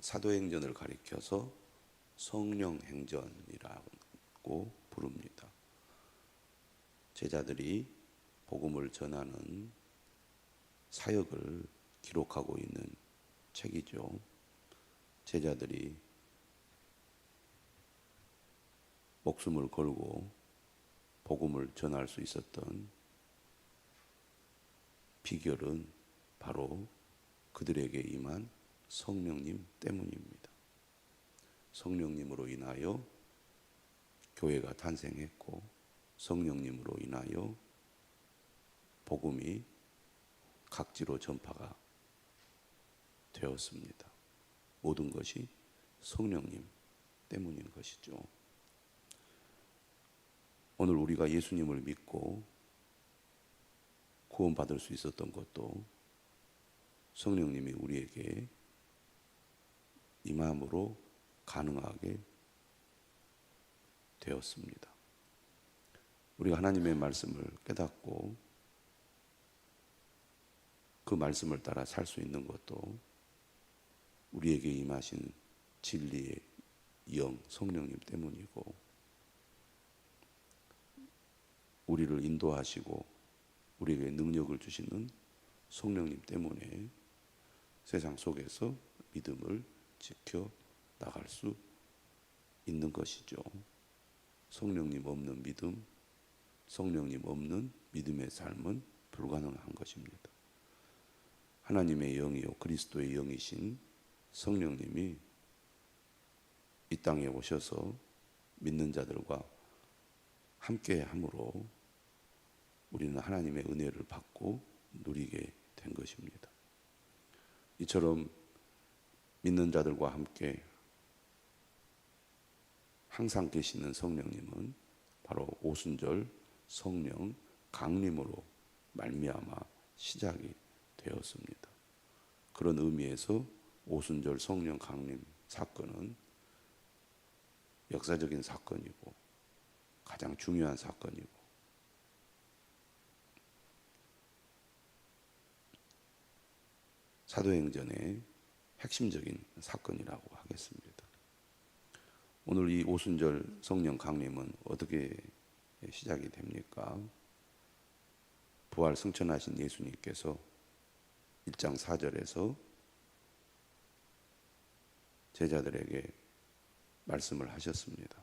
사도행전을 가리켜서 성령행전이라고 부릅니다. 제자들이 복음을 전하는 사역을 기록하고 있는 책이죠. 제자들이 목숨을 걸고 복음을 전할 수 있었던 비결은 바로 그들에게 임한 성령님 때문입니다. 성령님으로 인하여 교회가 탄생했고 성령님으로 인하여 복음이 각지로 전파가 되었습니다. 모든 것이 성령님 때문인 것이죠. 오늘 우리가 예수님을 믿고 구원받을 수 있었던 것도 성령님이 우리에게 임함으로 가능하게 되었습니다. 우리가 하나님의 말씀을 깨닫고 그 말씀을 따라 살 수 있는 것도 우리에게 임하신 진리의 영 성령님 때문이고 우리를 인도하시고 우리에게 능력을 주시는 성령님 때문에 세상 속에서 믿음을 지켜 나갈 수 있는 것이죠. 성령님 없는 믿음, 성령님 없는 믿음의 삶은 불가능한 것입니다. 하나님의 영이요 그리스도의 영이신 성령님이 이 땅에 오셔서 믿는 자들과 함께 함으로 우리는 하나님의 은혜를 받고 누리게 된 것입니다. 이처럼 믿는 자들과 함께 항상 계시는 성령님은 바로 오순절 성령 강림으로 말미암아 시작이 되었습니다. 그런 의미에서 오순절 성령 강림 사건은 역사적인 사건이고 가장 중요한 사건이고 사도행전의 핵심적인 사건이라고 하겠습니다. 오늘 이 오순절 성령 강림은 어떻게 시작이 됩니까? 부활 승천하신 예수님께서 1장 4절에서 제자들에게 말씀을 하셨습니다.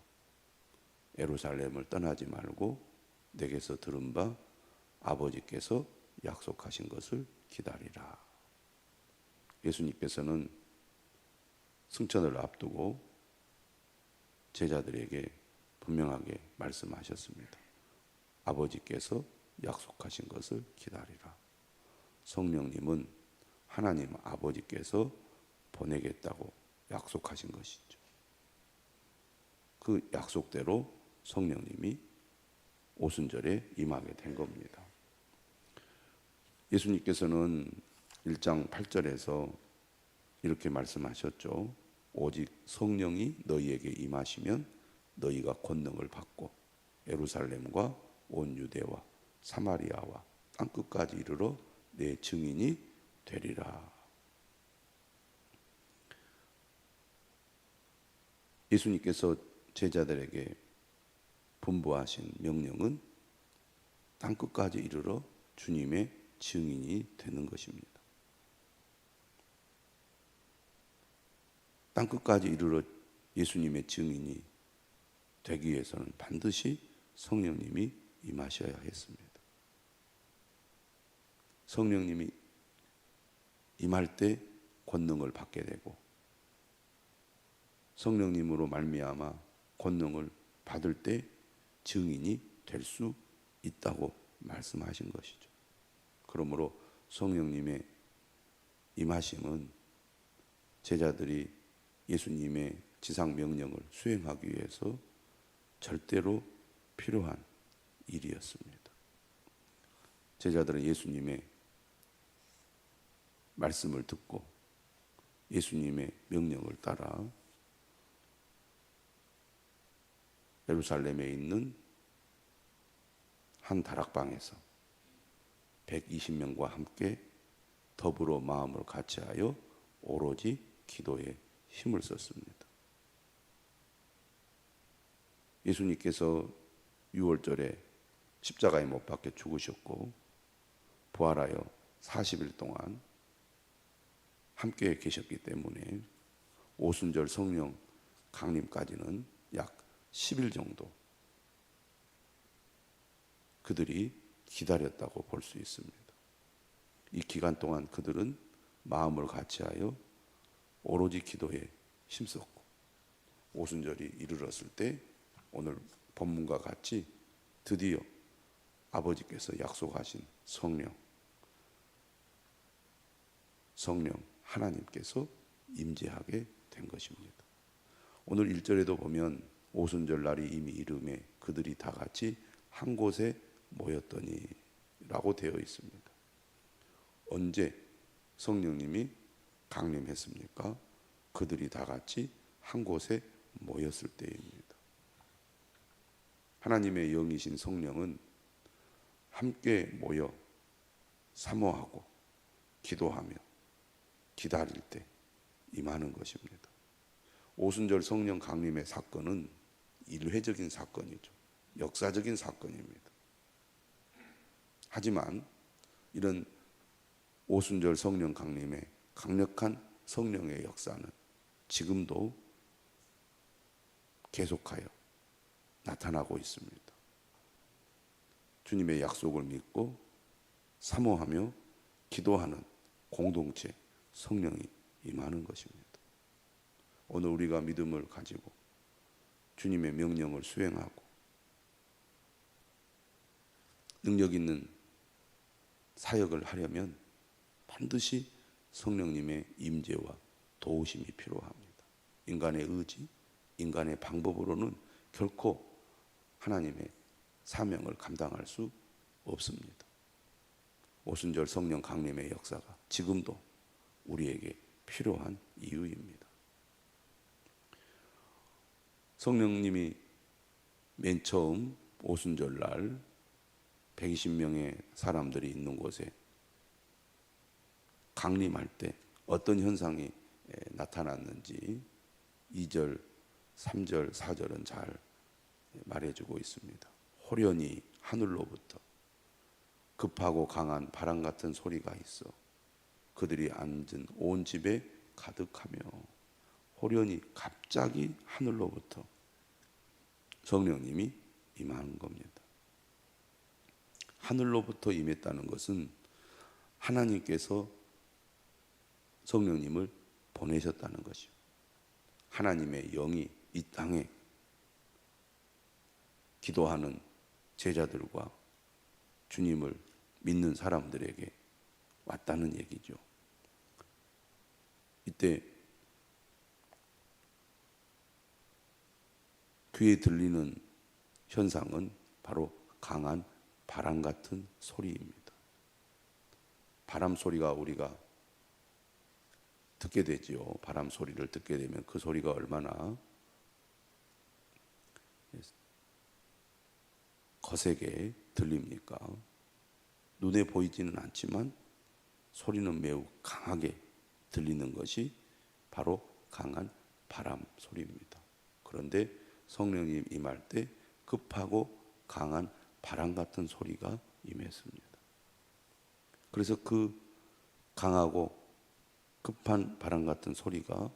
에루살렘을 떠나지 말고 내게서 들은 바 아버지께서 약속하신 것을 기다리라. 예수님께서는 승천을 앞두고 제자들에게 분명하게 말씀하셨습니다. 아버지께서 약속하신 것을 기다리라. 성령님은 하나님 아버지께서 보내겠다고 약속하신 것이죠. 그 약속대로 성령님이 오순절에 임하게 된 겁니다. 예수님께서는 1장 8절에서 이렇게 말씀하셨죠. 오직 성령이 너희에게 임하시면 너희가 권능을 받고 예루살렘과 온 유대와 사마리아와 땅 끝까지 이르러 내 증인이 되리라. 예수님께서 제자들에게 분부하신 명령은 땅 끝까지 이르러 주님의 증인이 되는 것입니다. 땅 끝까지 이르러 예수님의 증인이 되기 위해서는 반드시 성령님이 임하셔야 했습니다. 성령님이 임할 때 권능을 받게 되고 성령님으로 말미암아 권능을 받을 때 증인이 될 수 있다고 말씀하신 것이죠. 그러므로 성령님의 임하심은 제자들이 예수님의 지상 명령을 수행하기 위해서 절대로 필요한 일이었습니다. 제자들은 예수님의 말씀을 듣고 예수님의 명령을 따라 예루살렘에 있는 한 다락방에서 120명과 함께 더불어 마음을 같이하여 오로지 기도에 힘을 썼습니다. 예수님께서 6월절에 십자가에 못 박혀 죽으셨고 부활하여 40일 동안 함께 계셨기 때문에 오순절 성령 강림까지는 약 10일 정도 그들이 기다렸다고 볼 수 있습니다. 이 기간 동안 그들은 마음을 같이하여 오로지 기도에 힘썼고 오순절이 이르렀을 때 오늘 본문과 같이 드디어 아버지께서 약속하신 성령 성령 하나님께서 임재하게 된 것입니다. 오늘 1절에도 보면 오순절 날이 이미 이름에 그들이 다 같이 한 곳에 모였더니라고 되어 있습니다. 언제 성령님이 강림했습니까? 그들이 다 같이 한 곳에 모였을 때입니다. 하나님의 영이신 성령은 함께 모여 사모하고 기도하며 기다릴 때 임하는 것입니다. 오순절 성령 강림의 사건은 일회적인 사건이죠. 역사적인 사건입니다. 하지만 이런 오순절 성령 강림의 강력한 성령의 역사는 지금도 계속하여 나타나고 있습니다. 주님의 약속을 믿고 사모하며 기도하는 공동체 성령이 임하는 것입니다. 오늘 우리가 믿음을 가지고 주님의 명령을 수행하고 능력 있는 사역을 하려면 반드시 성령님의 임재와 도우심이 필요합니다. 인간의 의지, 인간의 방법으로는 결코 하나님의 사명을 감당할 수 없습니다. 오순절 성령 강림의 역사가 지금도 우리에게 필요한 이유입니다. 성령님이 맨 처음 오순절 날 120명의 사람들이 있는 곳에 강림할 때 어떤 현상이 나타났는지 2절, 3절, 4절은 잘 말해주고 있습니다. 호련히 하늘로부터 급하고 강한 바람 같은 소리가 있어 그들이 앉은 온 집에 가득하며 호련히 갑자기 하늘로부터 성령님이 임하는 겁니다. 하늘로부터 임했다는 것은 하나님께서 성령님을 보내셨다는 것이요. 하나님의 영이 이 땅에 기도하는 제자들과 주님을 믿는 사람들에게 왔다는 얘기죠. 이때 귀에 들리는 현상은 바로 강한 바람 같은 소리입니다. 바람 소리가 우리가 듣게 되지요. 바람 소리를 듣게 되면 그 소리가 얼마나 거세게 들립니까? 눈에 보이지는 않지만 소리는 매우 강하게 들리는 것이 바로 강한 바람 소리입니다. 그런데 성령님 임할 때 급하고 강한 바람 같은 소리가 임했습니다. 그래서 그 강하고 급한 바람 같은 소리가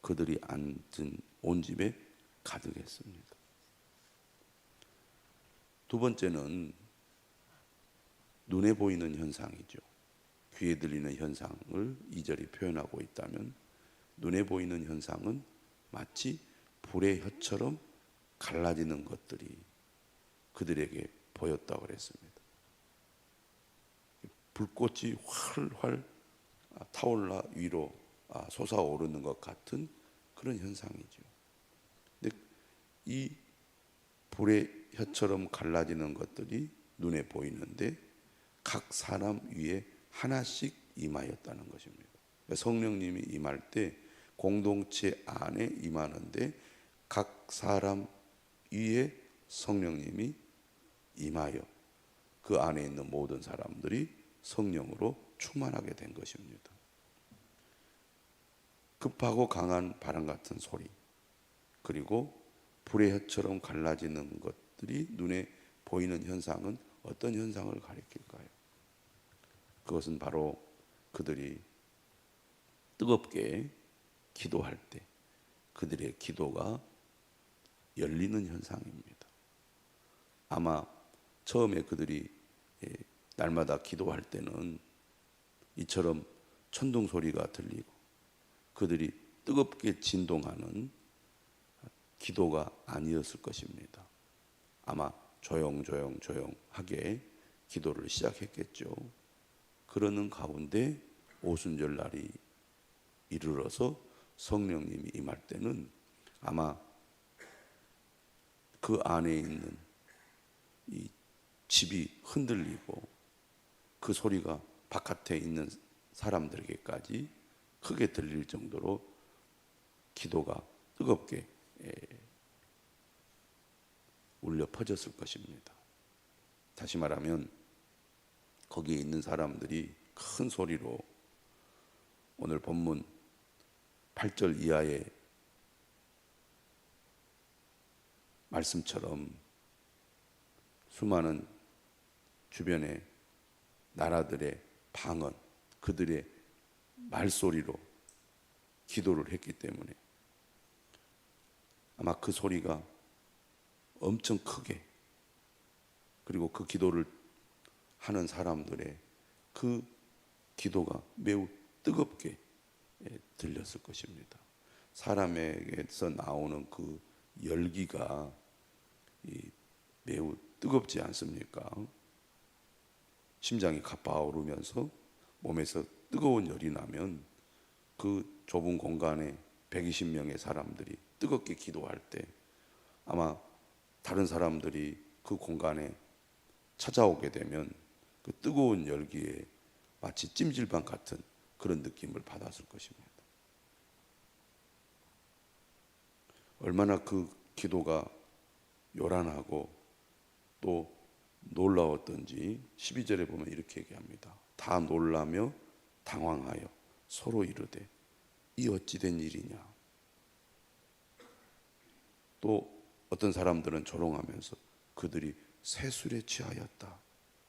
그들이 앉은 온 집에 가득했습니다. 두 번째는 눈에 보이는 현상이죠. 귀에 들리는 현상을 이절이 표현하고 있다면 눈에 보이는 현상은 마치 불의 혀처럼 갈라지는 것들이 그들에게 보였다고 그랬습니다. 불꽃이 활활 타올라 위로 아, 솟아오르는 것 같은 그런 현상이죠. 근데 이 불의 혀처럼 갈라지는 것들이 눈에 보이는데 각 사람 위에 하나씩 임하였다는 것입니다. 그러니까 성령님이 임할 때 공동체 안에 임하는데 각 사람 위에 성령님이 임하여 그 안에 있는 모든 사람들이 성령으로 충만하게 된 것입니다. 급하고 강한 바람 같은 소리 그리고 불의 혀처럼 갈라지는 것들이 눈에 보이는 현상은 어떤 현상을 가리킬까요? 그것은 바로 그들이 뜨겁게 기도할 때 그들의 기도가 열리는 현상입니다. 아마 처음에 그들이 예, 날마다 기도할 때는 이처럼 천둥 소리가 들리고 그들이 뜨겁게 진동하는 기도가 아니었을 것입니다. 아마 조용조용 조용하게 기도를 시작했겠죠. 그러는 가운데 오순절 날이 이르러서 성령님이 임할 때는 아마 그 안에 있는 이 집이 흔들리고 그 소리가 바깥에 있는 사람들에게까지 크게 들릴 정도로 기도가 뜨겁게 예, 울려 퍼졌을 것입니다. 다시 말하면 거기에 있는 사람들이 큰 소리로 오늘 본문 8절 이하의 말씀처럼 수많은 주변의 나라들의 방언, 그들의 말소리로 기도를 했기 때문에 아마 그 소리가 엄청 크게 그리고 그 기도를 하는 사람들의 그 기도가 매우 뜨겁게 예, 들렸을 것입니다. 사람에게서 나오는 그 열기가 이 매우 뜨겁지 않습니까? 심장이 가빠오르면서 몸에서 뜨거운 열이 나면 그 좁은 공간에 120명의 사람들이 뜨겁게 기도할 때 아마 다른 사람들이 그 공간에 찾아오게 되면 그 뜨거운 열기에 마치 찜질방 같은 그런 느낌을 받았을 것입니다. 얼마나 그 기도가 요란하고 또 놀라웠던지 12절에 보면 이렇게 얘기합니다. 다 놀라며 당황하여 서로 이르되 이 어찌 된 일이냐. 또 어떤 사람들은 조롱하면서 그들이 새술에 취하였다.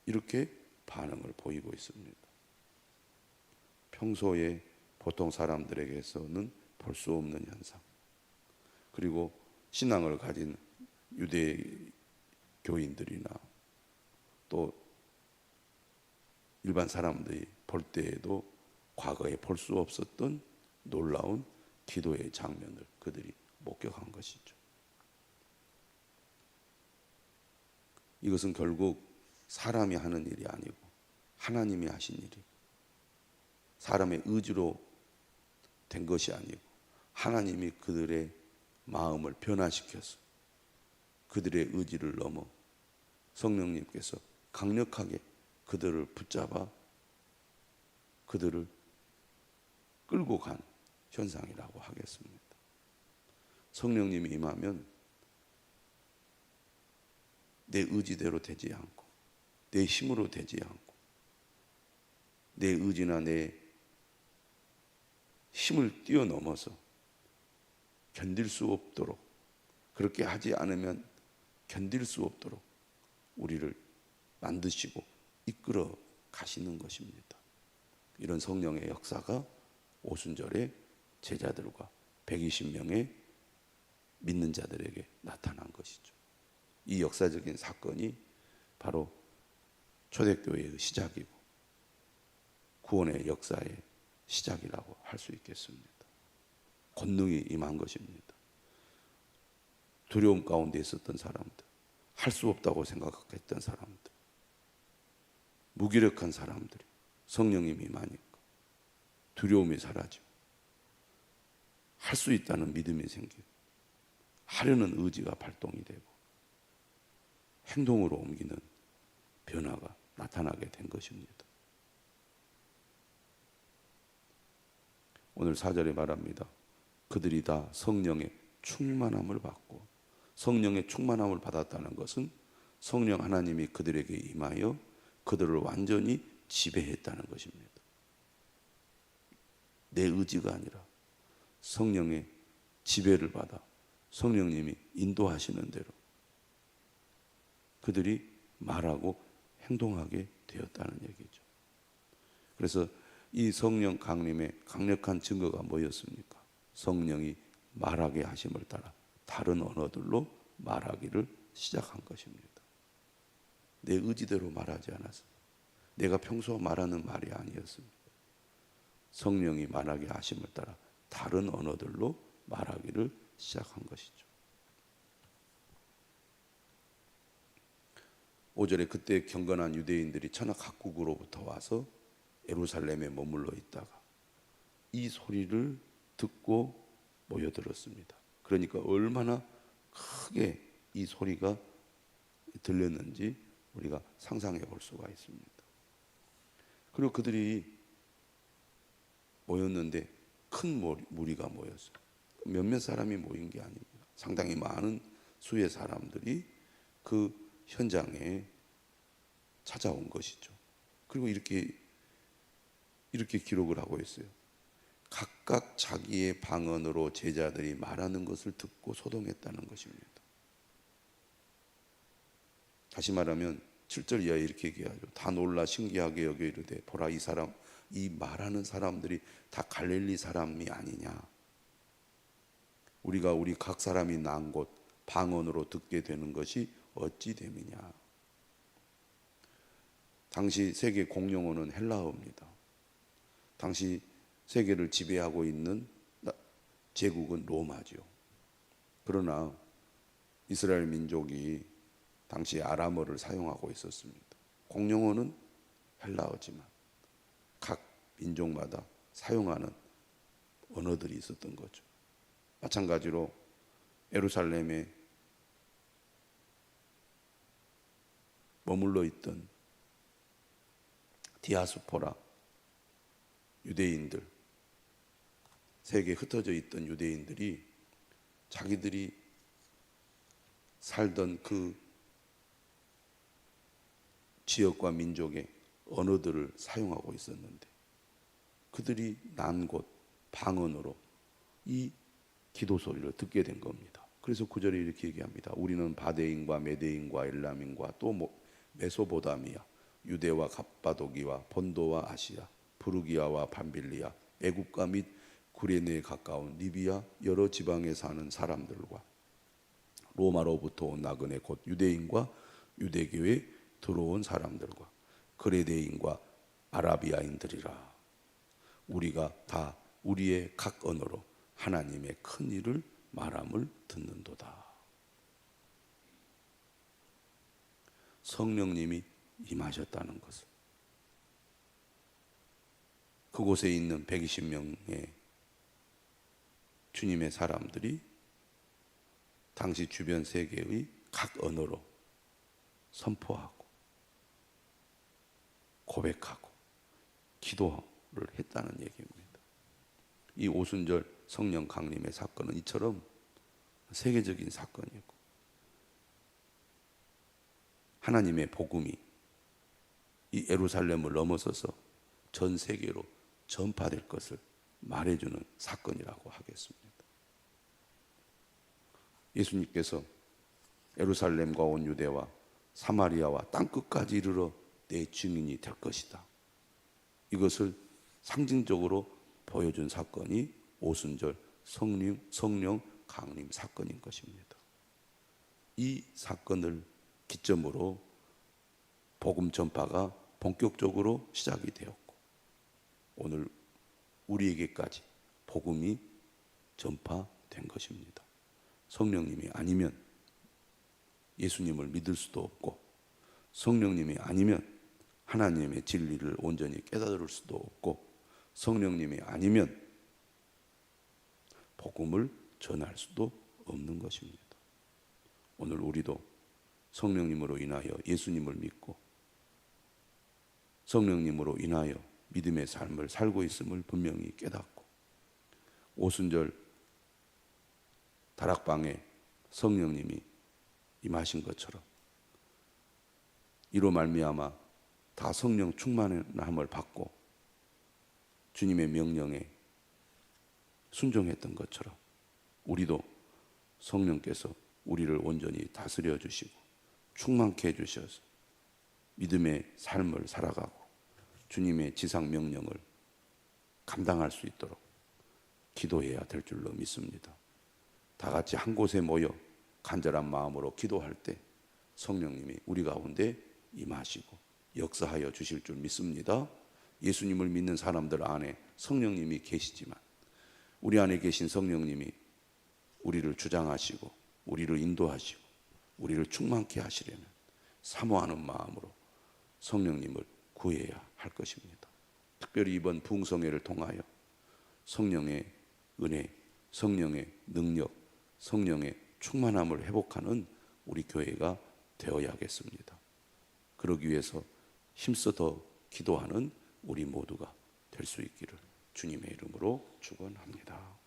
이렇게 반응을 보이고 있습니다. 평소에 보통 사람들에게서는 볼 수 없는 현상. 그리고 신앙을 가진 유대 교인들이나 또 일반 사람들이 볼 때에도 과거에 볼 수 없었던 놀라운 기도의 장면을 그들이 목격한 것이죠. 이것은 결국 사람이 하는 일이 아니고 하나님이 하신 일이 사람의 의지로 된 것이 아니고 하나님이 그들의 마음을 변화시켜서 그들의 의지를 넘어 성령님께서 강력하게 그들을 붙잡아 그들을 끌고 간 현상이라고 하겠습니다. 성령님이 임하면 내 의지대로 되지 않고 내 힘으로 되지 않고 내 의지나 내 힘을 뛰어넘어서 견딜 수 없도록 그렇게 하지 않으면 견딜 수 없도록 우리를 만드시고 이끌어 가시는 것입니다. 이런 성령의 역사가 오순절에 제자들과 120명의 믿는 자들에게 나타난 것이죠. 이 역사적인 사건이 바로 초대교회의 시작이고 구원의 역사의 시작이라고 할 수 있겠습니다. 권능이 임한 것입니다. 두려움 가운데 있었던 사람들, 할 수 없다고 생각했던 사람들, 무기력한 사람들이 성령님이 임하니까 두려움이 사라지고 할 수 있다는 믿음이 생기고 하려는 의지가 발동이 되고 행동으로 옮기는 변화가 나타나게 된 것입니다. 오늘 사절에 말합니다. 그들이 다 성령의 충만함을 받고 성령의 충만함을 받았다는 것은 성령 하나님이 그들에게 임하여 그들을 완전히 지배했다는 것입니다. 내 의지가 아니라 성령의 지배를 받아 성령님이 인도하시는 대로 그들이 말하고 행동하게 되었다는 얘기죠. 그래서 이 성령 강림의 강력한 증거가 뭐였습니까? 성령이 말하게 하심을 따라 다른 언어들로 말하기를 시작한 것입니다. 내 의지대로 말하지 않았습니다. 내가 평소 말하는 말이 아니었습니다. 성령이 말하게 하심을 따라 다른 언어들로 말하기를 시작한 것이죠. 5절에 그때 경건한 유대인들이 천하 각국으로부터 와서 예루살렘에 머물러 있다가 이 소리를 듣고 모여들었습니다. 그러니까 얼마나 크게 이 소리가 들렸는지 우리가 상상해 볼 수가 있습니다. 그리고 그들이 모였는데 큰 무리가 모였어요. 몇몇 사람이 모인 게 아닙니다. 상당히 많은 수의 사람들이 그 현장에 찾아온 것이죠. 그리고 이렇게 이렇게 기록을 하고 있어요. 각각 자기의 방언으로 제자들이 말하는 것을 듣고 소동했다는 것입니다. 다시 말하면 7절 이하에 이렇게 얘기하죠. 다 놀라 신기하게 여겨 이르되 보라 이 사람 이 말하는 사람들이 다 갈릴리 사람이 아니냐. 우리가 우리 각 사람이 난 곳 방언으로 듣게 되는 것이 어찌 됨이냐. 당시 세계 공용어는 헬라어입니다. 당시 세계를 지배하고 있는 제국은 로마죠. 그러나 이스라엘 민족이 당시 아람어를 사용하고 있었습니다. 공용어는 헬라어지만 각 민족마다 사용하는 언어들이 있었던 거죠. 마찬가지로 예루살렘에 머물러 있던 디아스포라 유대인들 세계에 흩어져 있던 유대인들이 자기들이 살던 그 지역과 민족의 언어들을 사용하고 있었는데 그들이 난 곳 방언으로 이 기도 소리를 듣게 된 겁니다. 그래서 구절에 이렇게 얘기합니다. 우리는 바데인과 메데인과 엘람인과 또 뭐 메소보다미아, 유대와 갑바도기와 본도와 아시아, 부르기아와 밤빌리아, 애국가 및 구레네에 가까운 리비아 여러 지방에 사는 사람들과 로마로부터 온 나그네 곧 유대인과 유대교에 들어온 사람들과 그레데인과 아라비아인들이라 우리가 다 우리의 각 언어로 하나님의 큰 일을 말함을 듣는도다. 성령님이 임하셨다는 것을 그곳에 있는 120명의 주님의 사람들이 당시 주변 세계의 각 언어로 선포하고 고백하고 기도를 했다는 얘기입니다. 이 오순절 성령 강림의 사건은 이처럼 세계적인 사건이고 하나님의 복음이 이 예루살렘을 넘어서서 전 세계로 전파될 것을 말해주는 사건이라고 하겠습니다. 예수님께서 예루살렘과 온 유대와 사마리아와 땅 끝까지 이르러 내 증인이 될 것이다. 이것을 상징적으로 보여준 사건이 오순절 성령, 성령 강림 사건인 것입니다. 이 사건을 기점으로 복음 전파가 본격적으로 시작이 되었고 오늘 우리에게까지 복음이 전파된 것입니다. 성령님이 아니면 예수님을 믿을 수도 없고 성령님이 아니면 하나님의 진리를 온전히 깨달을 수도 없고 성령님이 아니면 복음을 전할 수도 없는 것입니다. 오늘 우리도 성령님으로 인하여 예수님을 믿고 성령님으로 인하여 믿음의 삶을 살고 있음을 분명히 깨닫고 오순절 다락방에 성령님이 임하신 것처럼 이로 말미암아 다 성령 충만함을 받고 주님의 명령에 순종했던 것처럼 우리도 성령께서 우리를 온전히 다스려 주시고 충만케 해 주셔서 믿음의 삶을 살아가고 주님의 지상 명령을 감당할 수 있도록 기도해야 될 줄로 믿습니다. 다 같이 한 곳에 모여 간절한 마음으로 기도할 때 성령님이 우리 가운데 임하시고 역사하여 주실 줄 믿습니다. 예수님을 믿는 사람들 안에 성령님이 계시지만 우리 안에 계신 성령님이 우리를 주장하시고 우리를 인도하시고 우리를 충만케 하시려면 사모하는 마음으로 성령님을 구해야 할 것입니다. 특별히 이번 부흥성회를 통하여 성령의 은혜, 성령의 능력, 성령의 충만함을 회복하는 우리 교회가 되어야겠습니다. 그러기 위해서 힘써 더 기도하는 우리 모두가 될 수 있기를 주님의 이름으로 축원합니다.